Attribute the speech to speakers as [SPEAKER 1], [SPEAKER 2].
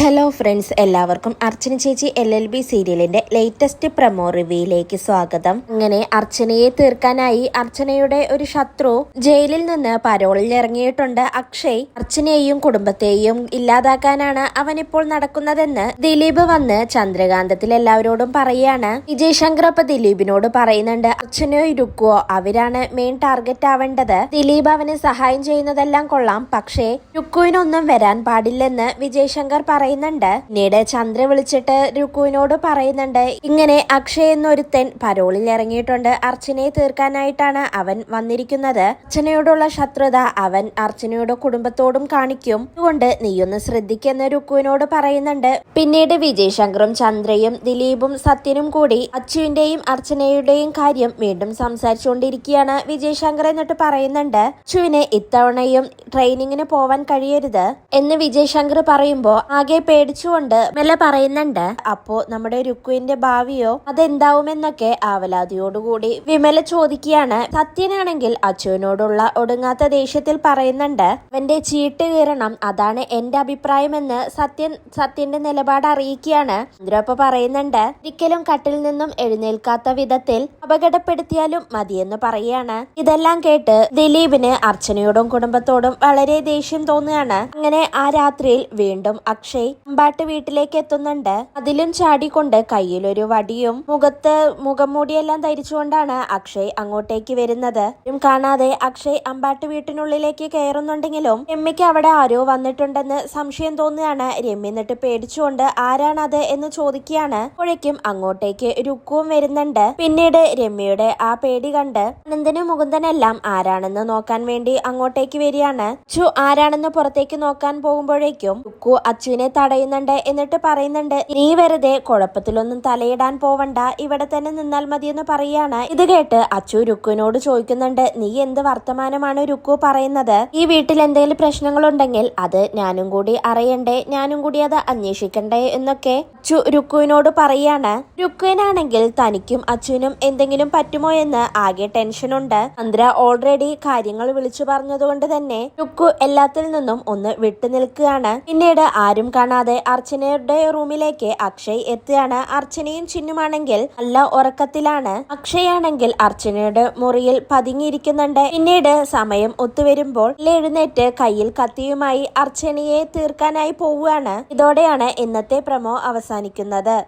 [SPEAKER 1] Hello friends എല്ലാവർക്കും അർച്ചന ചേച്ചി L L B സീരിയലിന്റെ ലേറ്റസ്റ്റ് പ്രമോ റിവ്യൂയിലേക്ക് സ്വാഗതം. അങ്ങനെ അർച്ചനയെ തീർക്കാനായി അർച്ചനയുടെ ഒരു ശത്രു ജയിലിൽ നിന്ന് പരോളിൽ ഇറങ്ങിയിട്ടുണ്ട് അക്ഷയ്. അർച്ചനയെയും കുടുംബത്തെയും ഇല്ലാതാക്കാനാണ് അവൻ അവനിപ്പോൾ നടക്കുന്നതെന്ന് ദിലീപ് വന്ന് ചന്ദ്രകാന്തത്തിൽ എല്ലാവരോടും പറയാണ്. വിജയ് ശങ്കർ അപ്പൊ ദിലീപിനോട് പറയുന്നുണ്ട് അർച്ചനയോ ഇരുക്കുവോ അവരാണ് മെയിൻ ടാർഗറ്റ് ആവേണ്ടത്. ദിലീപ് അവന് സഹായം ചെയ്യുന്നതെല്ലാം കൊള്ളാം. പക്ഷേ രുക്കുവിനൊന്നും വരാൻ പാടില്ലെന്ന് വിജയ് ശങ്കർ പറയുന്നുണ്ട്. പിന്നീട് ചന്ദ്ര വിളിച്ചിട്ട് രുക്കുവിനോട് പറയുന്നുണ്ട്. ഇങ്ങനെ അക്ഷയ് എന്നൊരുത്തൻ പരോളിൽ ഇറങ്ങിയിട്ടുണ്ട്. അർച്ചനയെ തീർക്കാനായിട്ടാണ് അവൻ വന്നിരിക്കുന്നത്. അർച്ചനയോടുള്ള ശത്രുത അവൻ അർച്ചനയുടെ കുടുംബത്തോടും കാണിക്കും. അതുകൊണ്ട് നീയൊന്ന് ശ്രദ്ധിക്കുന്ന രുക്കുവിനോട് പറയുന്നുണ്ട്. പിന്നീട് വിജയ് ശങ്കറും ചന്ദ്രയും ദിലീപും സത്യനും കൂടി അച്ചുവിന്റെയും അർച്ചനയുടെയും കാര്യം വീണ്ടും സംസാരിച്ചുകൊണ്ടിരിക്കുകയാണ് വിജയ് ശങ്കർ എന്നിട്ട് പറയുന്നുണ്ട്. അച്ചുവിന് ഇത്തവണയും ട്രെയിനിങ്ങിന് പോവാൻ കഴിയരുത് എന്ന് വിജയ് ശങ്കർ പറയുമ്പോ ആകെ പേടിച്ചുകൊണ്ട് മെല്ലെ പറയുന്നുണ്ട് അപ്പോ നമ്മുടെ രുക്കുവിന്റെ ഭാവിയോ അതെന്താവുമെന്നൊക്കെ ആവലാതിയോടുകൂടി വിമല ചോദിക്കുകയാണ്. സത്യനാണെങ്കിൽ അച്ചുവിനോടുള്ള ഒടുങ്ങാത്ത ദേഷ്യത്തിൽ പറയുന്നുണ്ട് അവന്റെ ചീട്ട് കീറണം അതാണ് എന്റെ അഭിപ്രായമെന്ന് സത്യൻ സത്യന്റെ നിലപാട് അറിയിക്കുകയാണ്. ഇന്ദ്രപ്പ പറയുന്നുണ്ട് ഒരിക്കലും കട്ടിൽ നിന്നും എഴുന്നേൽക്കാത്ത വിധത്തിൽ അപകടപ്പെടുത്തിയാലും മതിയെന്ന് പറയുകയാണ്. ഇതെല്ലാം കേട്ട് ദിലീപിന് അർച്ചനയോടും കുടുംബത്തോടും വളരെ ദേഷ്യം തോന്നുകയാണ്. അങ്ങനെ ആ രാത്രിയിൽ വീണ്ടും അക്ഷയ് അമ്പാട്ട് വീട്ടിലേക്ക് എത്തുന്നുണ്ട്. അതിലും ചാടിക്കൊണ്ട് കയ്യിലൊരു വടിയും മുഖത്ത് മുഖംമൂടിയെല്ലാം ധരിച്ചുകൊണ്ടാണ് അക്ഷയ് അങ്ങോട്ടേക്ക് വരുന്നത്. കാണാതെ അക്ഷയ് അമ്പാട്ട് വീട്ടിനുള്ളിലേക്ക് കയറുന്നുണ്ടെങ്കിലും രമ്യക്ക് അവിടെ ആരോ വന്നിട്ടുണ്ടെന്ന് സംശയം തോന്നുകയാണ്. രമ്യ എന്നിട്ട് പേടിച്ചുകൊണ്ട് ആരാണത് എന്ന് ചോദിക്കുകയാണ്. അപ്പോഴേക്കും അങ്ങോട്ടേക്ക് രുക്കുവും വരുന്നുണ്ട്. പിന്നീട് രമ്യയുടെ ആ പേടി കണ്ട് അനന്തനും മുകുന്ദനെല്ലാം ആരാണെന്ന് നോക്കാൻ വേണ്ടി അങ്ങോട്ടേക്ക് വരികയാണ്. ചു ആരാണെന്ന് പുറത്തേക്ക് നോക്കാൻ പോകുമ്പോഴേക്കും രുക്കു അച്ചുവിനെ തടയുന്നുണ്ട് എന്നിട്ട് പറയുന്നുണ്ട് നീ വെറുതെ കുഴപ്പത്തിലൊന്നും തലയിടാൻ പോവണ്ട ഇവിടെ തന്നെ നിന്നാൽ മതിയെന്ന് പറയാണ് ഇത് കേട്ട് അച്ചു രുക്കുവിനോട് ചോദിക്കുന്നുണ്ട് നീ എന്ത് വർത്തമാനമാണ് രുക്കു പറയുന്നത്? ഈ വീട്ടിൽ എന്തെങ്കിലും പ്രശ്നങ്ങളുണ്ടെങ്കിൽ അത് ഞാനും കൂടി അറിയണ്ടേ? ഞാനും കൂടി അത് അന്വേഷിക്കണ്ടേ? എന്നൊക്കെ അച്ചു രുക്കുവിനോട് പറയാണ് രുക്കുവിനാണെങ്കിൽ തനിക്കും അച്ചുവിനും എന്തെങ്കിലും പറ്റുമോ എന്ന് ആകെ ടെൻഷനുണ്ട്. അന്ദ്ര ഓൾറെഡി കാര്യങ്ങൾ വിളിച്ചു പറഞ്ഞതുകൊണ്ട് തന്നെ രുക്കു എല്ലാത്തിൽ നിന്നും ഒന്ന് വിട്ടു നിൽക്കുകയാണ്. പിന്നീട് ആരും കാണാതെ അർച്ചനയുടെ റൂമിലേക്ക് അക്ഷയ് എത്തുകയാണ്. അർച്ചനയും ചിന്നുമാണെങ്കിൽ നല്ല ഉറക്കത്തിലാണ്. അക്ഷയാണെങ്കിൽ അർച്ചനയുടെ മുറിയിൽ പതുങ്ങിയിരിക്കുന്നുണ്ട്. പിന്നീട് സമയം ഒത്തുവരുമ്പോൾ എഴുന്നേറ്റ് കയ്യിൽ കത്തിയുമായി അർച്ചനയെ തീർക്കാനായി പോവുകയാണ്. ഇതോടെയാണ് ഇന്നത്തെ പ്രമോ അവസാനിക്കുന്നത്.